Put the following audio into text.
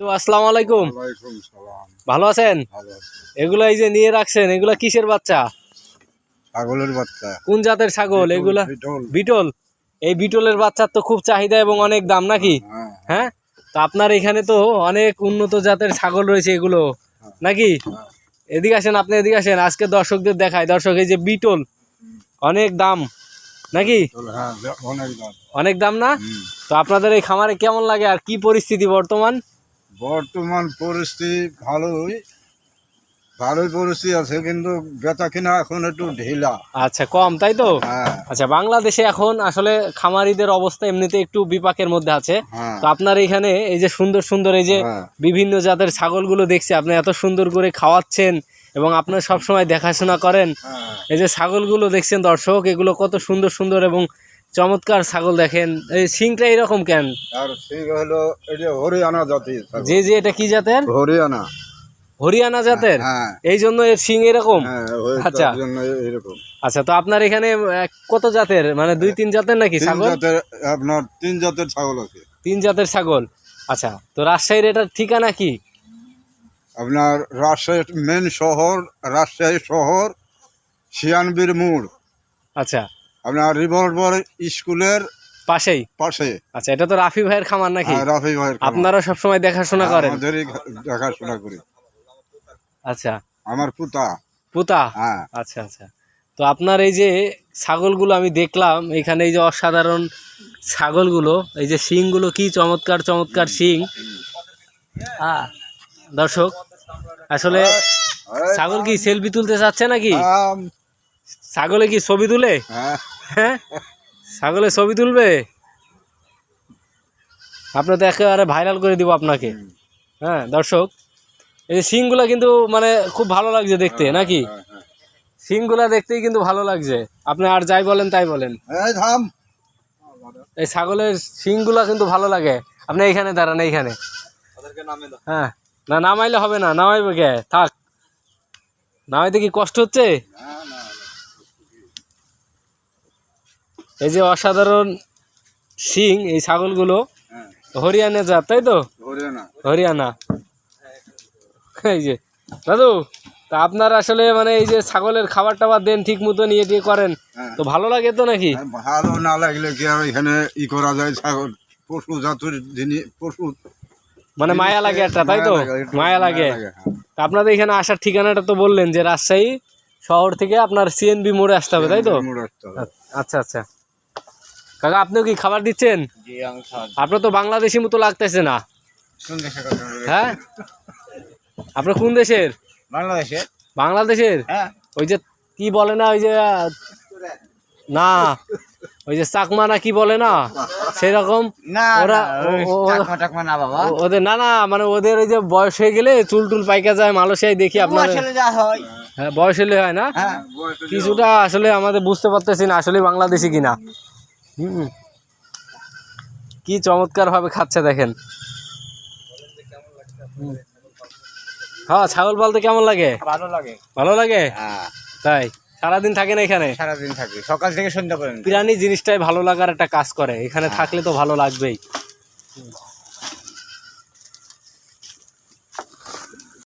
তো আসসালামু আলাইকুম। ভালো আছেন? এগুলো এই যে নিয়ে রাখছেন এগুলো কিসের বাচ্চা? ছাগলের বাচ্চা। কোন জাতের ছাগল? এগুলা বিটল। এই বিটলের বাচ্চার তো খুব চাহিদা এবং অনেক দাম নাকি? হ্যাঁ। হ্যাঁ? তো আপনার এখানে তো অনেক উন্নত জাতের ছাগল রয়েছে এগুলো নাকি? এদিকে আসেন আপনি এদিকে আসেন আজকে দর্শকদের দেখায় দর্শক এই যে বিটল অনেক দাম নাকি? হ্যাঁ অনেক দাম। না? তো আপনাদের এই খামারে কেমন লাগে আর কি পরিস্থিতি বর্তমান? বর্তমান পরিস্থিতি ভালোই ভালোই পরিস্থিতি আছে কিন্তু বেচা কিনা এখন একটু ঢিলা। আচ্ছা কম তাই তো? হ্যাঁ। আচ্ছা বাংলাদেশে এখন আসলে খামারিদের অবস্থা এমনিতে একটু বিপাকের মধ্যে আছে। হ্যাঁ। তো আপনার এখানে এই যে সুন্দর সুন্দর এই যে হ্যাঁ। বিভিন্ন জাতের ছাগলগুলো দেখছি আপনি এত সুন্দর করে খাওয়াচ্ছেন এবং আপনার সবসময় দেখাশোনা করেন। এই যে ছাগলগুলো দেখছেন দর্শক এগুলো কত সুন্দর সুন্দর এবং চমৎকার ছাগল দেখেন। এই শিংটা এরকম কেন? আর ঠিক হলো এটা হরিয়ানা জাতির। যে যে এটা কি জাতের? হরিয়ানা। হরিয়ানা জাতের? হ্যাঁ এই জন্য এর শিং এরকম? হ্যাঁ আচ্ছা। এরকম। আচ্ছা তো আপনার এখানে কত জাতের? মানে দুই তিন জাতের নাকি ছাগল? জাতের আপনার তিন জাতের ছাগল আছে। তিন জাতের ছাগল। আচ্ছা তো রাজশাহীর এটার ঠিকানা কি? আপনার রাজশাহী মেন শহর রাজশাহী শহর শিয়ানবীর মোড়। আচ্ছা আপনার রিভলভার স্কুলের পাশেই? পাশে আচ্ছা এটা তো রাফি ভাইয়ের খামার নাকি? হ্যাঁ, রাফি ভাইয়ের। আপনারা সবসময় দেখাশোনা করেন? দেখাশোনা করি। আচ্ছা। আমার পুতা। পুতা? হ্যাঁ। আচ্ছা আচ্ছা। তো আপনার এই যে ছাগলগুলো আমি দেখলাম এখানে এই যে অসাধারণ ছাগলগুলো এই যে শিংগুলো কি চমৎকার চমৎকার শিং। হ্যাঁ দর্শক আসলে ছাগল কি সেলফি তুলতে চাচ্ছে নাকি? ছাগলে কি ছবি তুলে? হ্যাঁ? হ্যাঁ ছবি তুলবে? আপনি তো একেবারে ভাইরাল করে দিব আপনাকে। হ্যাঁ দর্শক এই যে শিংগুলো কিন্তু মানে খুব ভালো লাগছে দেখতে নাকি? হ্যাঁ, হ্যাঁ। শিংগুলা দেখতেই কিন্তু ভালো লাগছে। আপনি আর যাই বলেন তাই বলেন। এই এই ছাগলের শিংগুলা কিন্তু ভালো লাগে। আপনি এইখানে দাঁড়ান এইখানে। হ্যাঁ না নামাইলে হবে না নামাইবে কে? থাক। নামাইতে কি কষ্ট হচ্ছে? এই যে অসাধারণ শিং এই ছাগলগুলো হ্যাঁ, হরিয়ানা জাত তাই তো? হরিয়ানা। এই যে দাদু তা আপনার আসলে মানে এই যে ছাগলের খাবার টাবার দেন ঠিক মতো নিয়ে টিয়ে করেন হ্যাঁ। তো ভালো লাগে তো নাকি? ভালো না লাগলে কি আর এখানে ই করা যায় ছাগল? পশু জাতির জিনিস পশু। মানে মায়া লাগে একটা তাই তো? মায়া লাগে, হ্যাঁ। তা আপনাদের এখানে আসার ঠিকানাটা তো বললেন যে রাজশাহী শহর থেকে আপনার সিএনবি মোড়ে আসতে হবে তাই তো। আচ্ছা আচ্ছা। কাকা আপনিও কি খাবার দিচ্ছেন? আপনার তো বাংলাদেশি মতো লাগতেছে না। হ্যাঁ? আপনার কোন দেশের? বাংলাদেশে বাংলাদেশের? হ্যাঁ। ওই যে কি বলে না ওই যে না ওই যে চাকমা না কি বলে না সেরকম? না ওরা ওদের না না মানে ওদের ওই যে বয়স হয়ে গেলে চুল টুল পাইকা যায় মালয়েশিয়ায় দেখি আপনার হয়। হ্যাঁ বয়স হলে হয় না? হ্যাঁ কিছুটা আসলে আমাদের বুঝতে পারতেছি না আসলে বাংলাদেশি কিনা। হুম। কি চমৎকার ভাবে খাচ্ছে দেখেন। হ্যাঁ ছাগল পালতে কেমন লাগে? ভালো লাগে। ভালো লাগে? হ্যাঁ। তাই? সারাদিন থাকেন এখানে? সারাদিন থাকি। সকাল থেকে সন্ধ্যা পর্যন্ত। প্রাণী জিনিসটাই ভালো লাগার একটা কাজ করে। এখানে থাকলে তো ভালো লাগবেই।